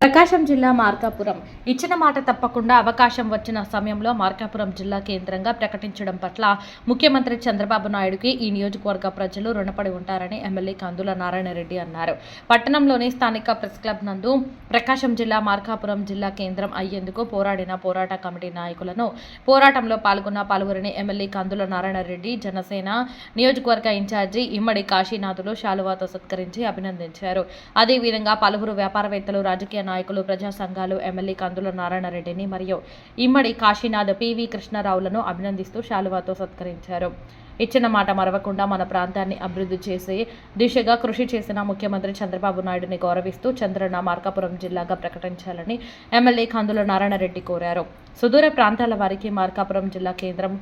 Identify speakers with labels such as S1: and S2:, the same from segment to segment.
S1: ప్రకాశం జిల్లా మార్కాపురం. ఇచ్చిన మాట తప్పకుండా అవకాశం వచ్చిన సమయంలో మార్కాపురం జిల్లా కేంద్రంగా ప్రకటించడం పట్ల ముఖ్యమంత్రి చంద్రబాబు నాయుడుకి ఈ నియోజకవర్గ ప్రజలు రుణపడి ఉంటారని ఎమ్మెల్యే కందుల నారాయణరెడ్డి అన్నారు. పట్టణంలోని స్థానిక ప్రెస్ క్లబ్ నందు ప్రకాశం జిల్లా మార్కాపురం జిల్లా కేంద్రం అయ్యేందుకు పోరాడిన పోరాట కమిటీ నాయకులను పోరాటంలో పాల్గొన్న పలువురిని ఎమ్మెల్యే కందుల నారాయణరెడ్డి జనసేన నియోజకవర్గ ఇన్ఛార్జి ఇమ్మడి కాశీనాథులు శాలువాతో సత్కరించి అభినందించారు. అదేవిధంగా పలువురు వ్యాపారవేత్తలు రాజకీయ నాయకులు ప్రజా సంఘాలు ఎమ్మెల్యే కందుల నారాయణరెడ్డిని మరియు ఇమ్మడి కాశీనాథ్ పివి కృష్ణారావులను అభినందిస్తూ శాలువాతో సత్కరించారు. ఇచ్చిన మాట మరవకుండా మన ప్రాంతాన్ని అభివృద్ధి చేసే దిశగా కృషి చేసిన ముఖ్యమంత్రి చంద్రబాబు నాయుడుని గౌరవిస్తూ చంద్రన్న మార్కాపురం జిల్లాగా ప్రకటించాలని ఎమ్మెల్యే కందుల నారాయణరెడ్డి కోరారు. సుదూర ప్రాంతాల వారికి మార్కాపురం జిల్లా కేంద్రం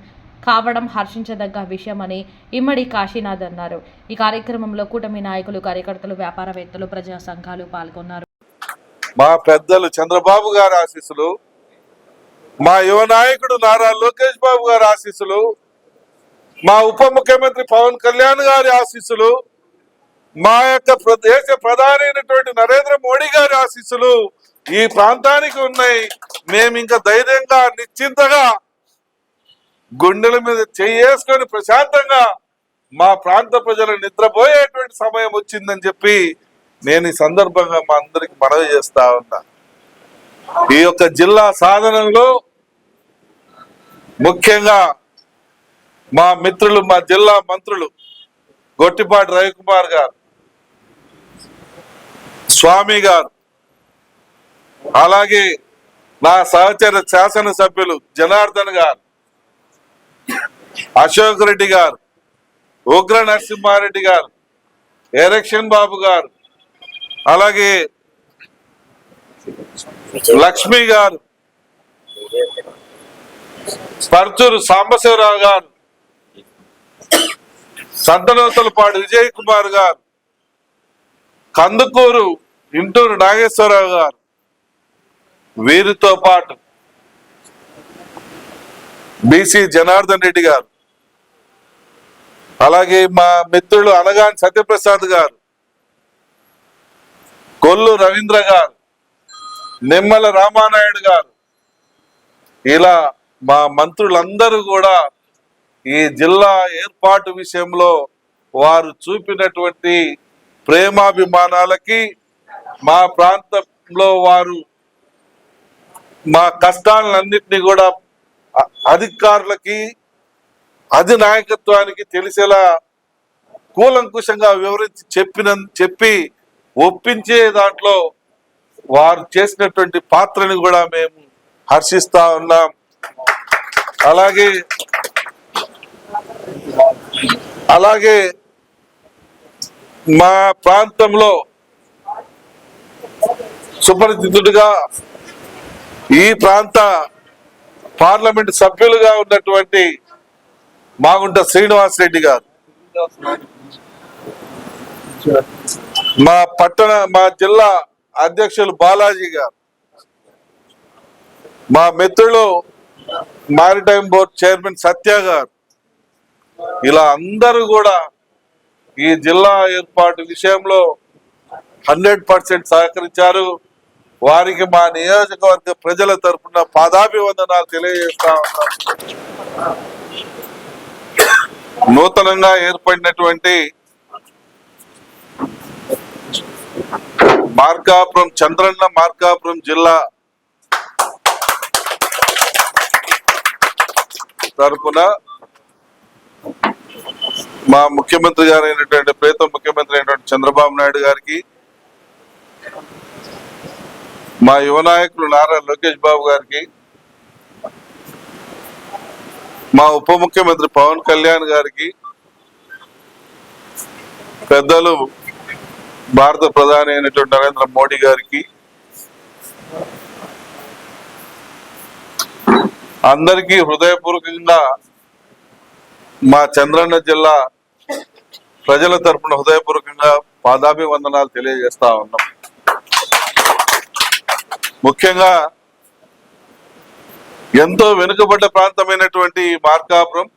S1: కావడం హర్షించదగ్గ విషయమని ఇమ్మడి కాశీనాథ్ అన్నారు. ఈ కార్యక్రమంలో కూటమి నాయకులు కార్యకర్తలు వ్యాపారవేత్తలు ప్రజా సంఘాలు పాల్గొన్నారు.
S2: మా పెద్దలు చంద్రబాబు గారి ఆశీస్సులు మా యువ నాయకుడు నారా లోకేష్ బాబు గారి ఆశీస్సులు మా ఉప ముఖ్యమంత్రి పవన్ కళ్యాణ్ గారి ఆశీస్సులు మా యొక్క దేశ ప్రధాని అయినటువంటి నరేంద్ర మోడీ గారి ఆశీస్సులు ఈ ప్రాంతానికి ఉన్నాయి. మేము ఇంకా ధైర్యంగా నిశ్చింతగా గుండెల మీద చేసుకొని ప్రశాంతంగా మా ప్రాంత ప్రజలు నిద్రపోయేటువంటి సమయం వచ్చిందని చెప్పి నేను ఈ సందర్భంగా మా అందరికి మనవి చేస్తా ఉన్నా. ఈ యొక్క జిల్లా సాధనలో ముఖ్యంగా మా మిత్రులు మా జిల్లా మంత్రులు గొట్టిపాటి రవికుమార్ గారు స్వామి గారు అలాగే నా సహచర శాసనసభ్యులు జనార్దన్ గారు అశోక్ రెడ్డి గారు ఉగ్ర నరసింహారెడ్డి గారు ఎరక్షన్ బాబు గారు అలాగే లక్ష్మి గారు పర్చూరు సాంబశివరావు గారు సంతనోతలపాడు విజయ్ కుమార్ గారు కందుకూరు ఇంటూరు నాగేశ్వరరావు గారు వీరితో పాటు బీసీ జనార్దన్ రెడ్డి గారు అలాగే మా మిత్రులు అనగాని సత్యప్రసాద్ గారు కొల్లు రవీంద్ర గారు నిమ్మల రామానాయుడు గారు. ఇలా మా మంత్రులందరూ కూడా ఈ జిల్లా ఏర్పాటు విషయంలో వారు చూపినటువంటి ప్రేమాభిమానాలకి మా ప్రాంతంలో వారు మా కష్టాలన్నింటినీ కూడా అధికారులకి అధినాయకత్వానికి తెలిసేలా కూలంకుషంగా వివరించి చెప్పిన చెప్పి ఒప్పించే దాంట్లో వారు చేసినటువంటి పాత్రని కూడా మేము హర్షిస్తా ఉన్నాం. అలాగే అలాగే మా ప్రాంతంలో సుపరిచితుడిగా ఈ ప్రాంత పార్లమెంట్ సభ్యులుగా ఉన్నటువంటి మాగుంట శ్రీనివాస్ రెడ్డి గారు. మా పట్టణ మా జిల్లా అధ్యక్షులు బాలాజీ గారు. మా మిత్రులు మారిటైమ్ బోర్డ్ చైర్మన్ సత్య గారు. ఇలా అందరూ కూడా ఈ జిల్లా ఏర్పాటు విషయంలో హండ్రెడ్ పర్సెంట్ సహకరించారు. వారికి మా నియోజకవర్గ ప్రజల తరఫున పాదాభివందనాలు తెలియజేస్తా ఉన్నాం. నూతనంగా ఏర్పడినటువంటి మార్కాపురం చంద్రన్న మార్కాపురం జిల్లా తరపున మా ముఖ్యమంత్రి గారు అయినటువంటి ప్రీతం ముఖ్యమంత్రి అయినటువంటి చంద్రబాబు నాయుడు గారికి మా యువ నాయకులు నారా లోకేష్ బాబు గారికి మా ఉప ముఖ్యమంత్రి పవన్ కళ్యాణ్ గారికి పెద్దలు భారత ప్రధాని అయినటువంటి నరేంద్ర మోడీ గారికి అందరికీ హృదయపూర్వకంగా మా చంద్రన్న జిల్లా ప్రజల తరపున హృదయపూర్వకంగా పాదాభివందనాలు తెలియజేస్తా ఉన్నాం. ముఖ్యంగా ఎంతో వెనుకబడ్డ ప్రాంతమైనటువంటి మార్కాపురం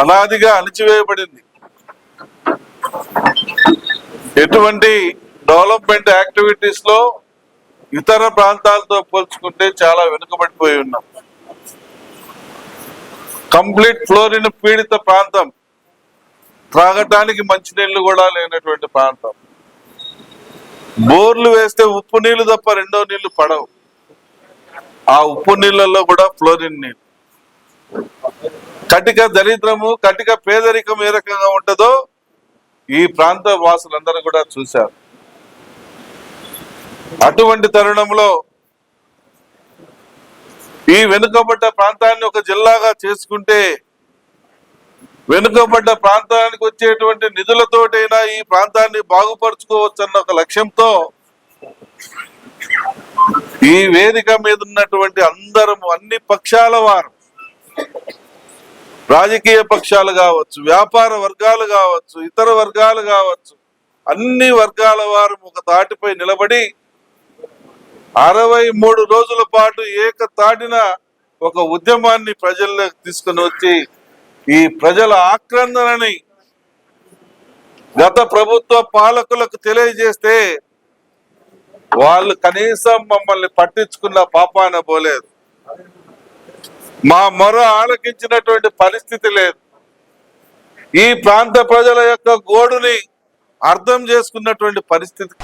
S2: అనాదిగా అణిచివేయబడింది. ఎటువంటి డెవలప్మెంట్ యాక్టివిటీస్లో ఇతర ప్రాంతాలతో పోల్చుకుంటే చాలా వెనుకబడిపోయి ఉన్నాం. కంప్లీట్ ఫ్లోరిన్ పీడిత ప్రాంతం. త్రాగటానికి మంచినీళ్ళు కూడా లేనటువంటి ప్రాంతం. బోర్లు వేస్తే ఉప్పు నీళ్ళు తప్ప రెండో నీళ్ళు పడవు. ఆ ఉప్పు నీళ్ళల్లో కూడా ఫ్లోరిన్ నీళ్ళు కటిక దరిద్రము కటిక పేదరికం ఏ రకంగా ఉంటుందో ఈ ప్రాంత వాసులందరూ కూడా చూశారు. అటువంటి తరుణంలో ఈ వెనుకబడ్డ ప్రాంతాన్ని ఒక జిల్లాగా చేసుకుంటే వెనుకబడ్డ ప్రాంతానికి వచ్చేటువంటి నిధులతోటైనా ఈ ప్రాంతాన్ని బాగుపరుచుకోవచ్చన్న ఒక లక్ష్యంతో ఈ వేదిక మీద ఉన్నటువంటి అందరం అన్ని పక్షాల వారు రాజకీయ పక్షాలు కావచ్చు వ్యాపార వర్గాలు కావచ్చు ఇతర వర్గాలు కావచ్చు అన్ని వర్గాల వారు ఒక తాటిపై నిలబడి అరవై మూడు రోజుల పాటు ఏక తాటిన ఒక ఉద్యమాన్ని ప్రజల్లోకి తీసుకుని వచ్చి ఈ ప్రజల ఆక్రందనని గత ప్రభుత్వ పాలకులకు తెలియజేస్తే వాళ్ళు కనీసం మమ్మల్ని పట్టించుకున్న పాపాన పోలేదు. మా మొర ఆలకించినటువంటి పరిస్థితి లేదు. ఈ ప్రాంత ప్రజల యొక్క గోడుని అర్థం చేసుకున్నటువంటి పరిస్థితి